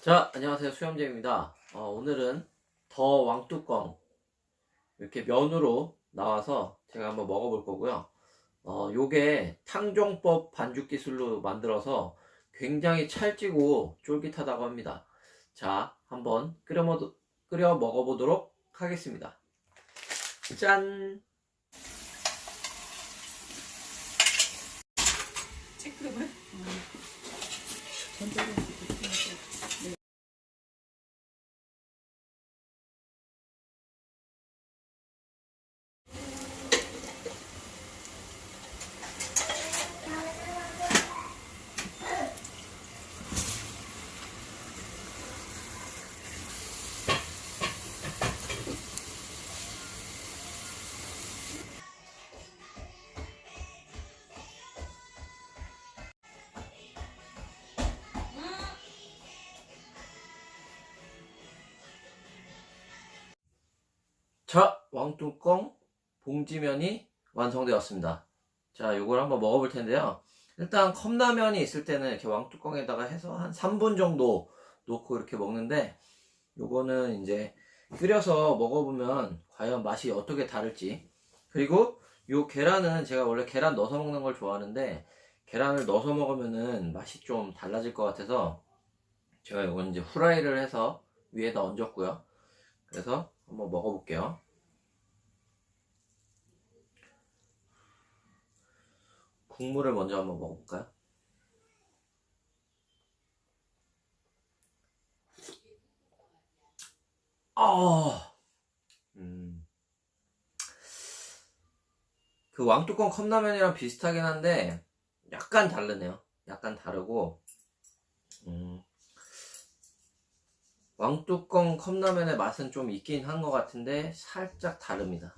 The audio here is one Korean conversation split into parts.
자, 안녕하세요. 수염재입니다. 어, 오늘은 더 왕뚜껑 이렇게 면으로 나와서 제가 한번 먹어볼 거고요. 어, 요게 탕종법 반죽 기술로 만들어서 굉장히 찰지고 쫄깃하다고 합니다. 자, 한번 끓여, 먹, 끓여 먹어보도록 하겠습니다. 짠! 체크를 자, 왕뚜껑 봉지면이 완성되었습니다. 자, 요걸 한번 먹어볼 텐데요. 일단 컵라면이 있을 때는 이렇게 왕뚜껑에다가 해서 한 3분 정도 놓고 이렇게 먹는데 요거는 이제 끓여서 먹어보면 과연 맛이 어떻게 다를지 그리고 요 계란은 제가 원래 계란 넣어서 먹는 걸 좋아하는데 계란을 넣어서 먹으면은 맛이 좀 달라질 것 같아서 제가 요건 이제 후라이를 해서 위에다 얹었고요. 그래서 한번 먹어볼게요. 국물을 먼저 한번 먹어볼까요? 아, 음. 그 왕뚜껑 컵라면이랑 비슷하긴 한데 약간 다르네요. 약간 다르고, 음. 왕뚜껑 컵라면의 맛은 좀 있긴 한 것 같은데 살짝 다릅니다.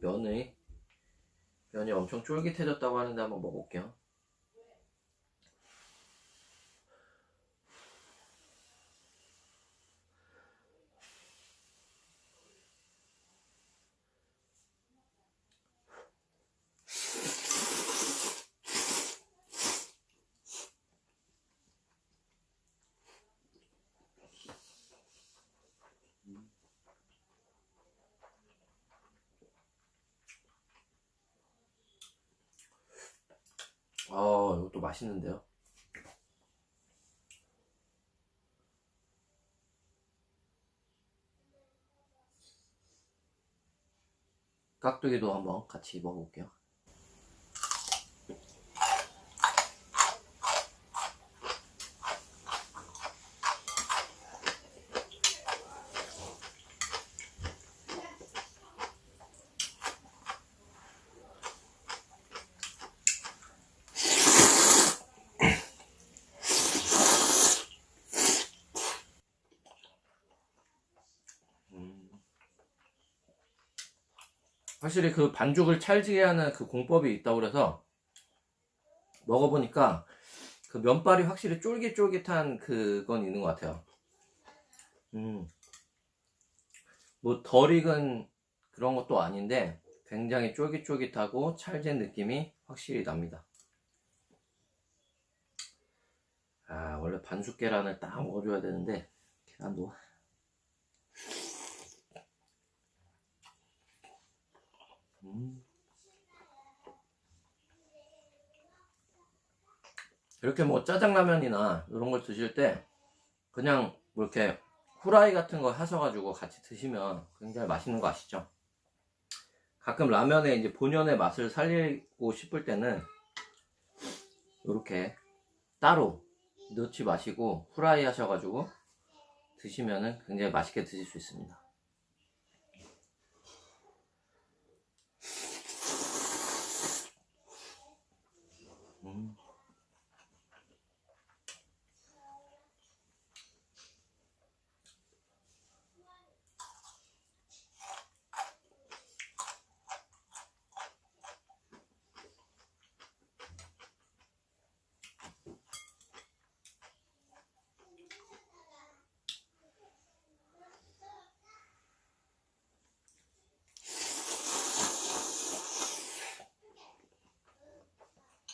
면의 면이 엄청 쫄깃해졌다고 하는데 한번 먹어볼게요. 아, 이것도 맛있는데요? 깍두기도 한번 같이 먹어볼게요. 확실히 그 반죽을 찰지게 하는 그 공법이 있다고 그래서 먹어보니까 그 면발이 확실히 쫄깃쫄깃한 그건 있는 것 같아요. 음. 뭐 덜 익은 그런 것도 아닌데 굉장히 쫄깃쫄깃하고 찰진 느낌이 확실히 납니다. 아, 원래 반숙 계란을 딱 먹어줘야 되는데 계란도 음. 이렇게 뭐 짜장라면이나 이런 걸 드실 때 그냥 뭐 이렇게 후라이 같은 거 하셔가지고 같이 드시면 굉장히 맛있는 거 아시죠? 가끔 라면에 이제 본연의 맛을 살리고 싶을 때는 이렇게 따로 넣지 마시고 후라이 하셔가지고 드시면은 굉장히 맛있게 드실 수 있습니다. 음.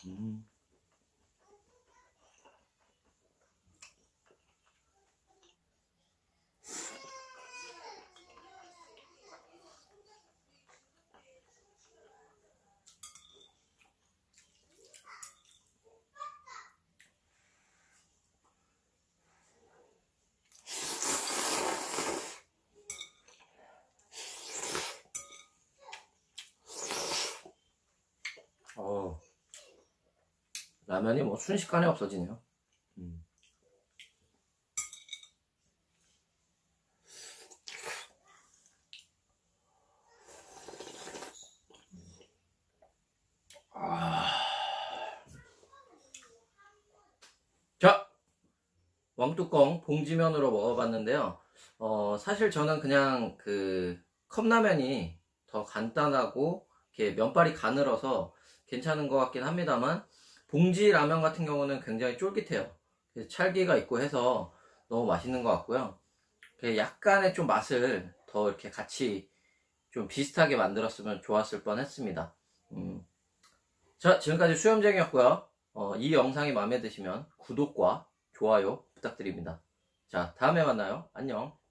음. 라면이 뭐 순식간에 없어지네요. 음. 아. 자, 왕뚜껑 봉지면으로 먹어봤는데요. 어, 사실 저는 그냥 그 컵라면이 더 간단하고 이렇게 면발이 가늘어서 괜찮은 것 같긴 합니다만 봉지 라면 같은 경우는 굉장히 쫄깃해요. 찰기가 있고 해서 너무 맛있는 것 같고요. 그 약간의 좀 맛을 더 이렇게 같이 좀 비슷하게 만들었으면 좋았을 뻔 했습니다. 음. 자, 지금까지 수염쟁이였고요. 어, 이 영상이 마음에 드시면 구독과 좋아요 부탁드립니다. 자, 다음에 만나요. 안녕.